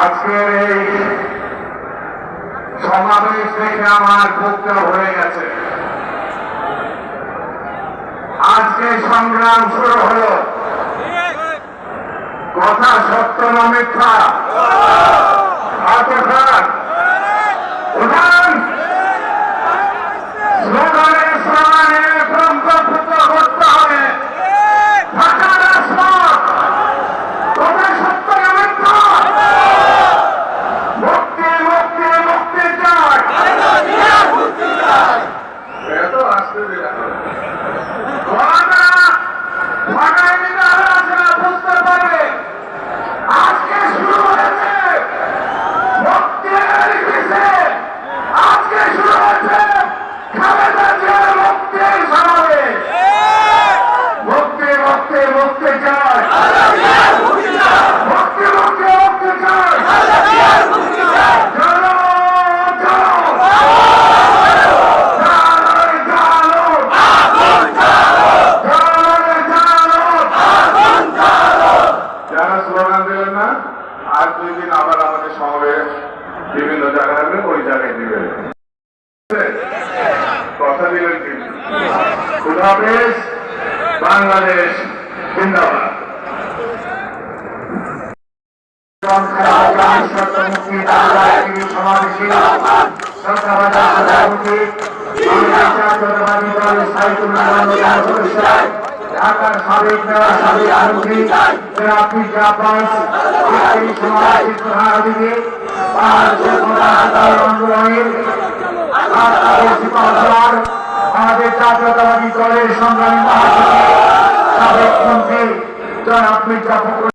আজকের এই সমাবেশ দেখে আমার বুকটা হয়ে গেছে। আজকে সংগ্রাম শুরু হলো। কথা সত্য না মিথ্যা? যারা স্লোগান দিলেন না আর দুই দিন আবার আমাদের সমাবেশ বিভিন্ন জায়গায় হবে ওই জায়গায় দিবে কথা দিলেন কিন্তু খুদাফেজ বাংলাদেশ জিন্দাবাদ সমাবেশী ঢাকার সাবেক মেয়র সাবেক আলমী আপনি আব্বাস এই সমাজ প্রধান অতিথি বাংলাদেশের প্রধান আন্দোলনের আমাদের জাতীয়তাবাদী দলের সংগ্রামী মহাসচিব, সাবেক মন্ত্রী মির্জা ফখরুল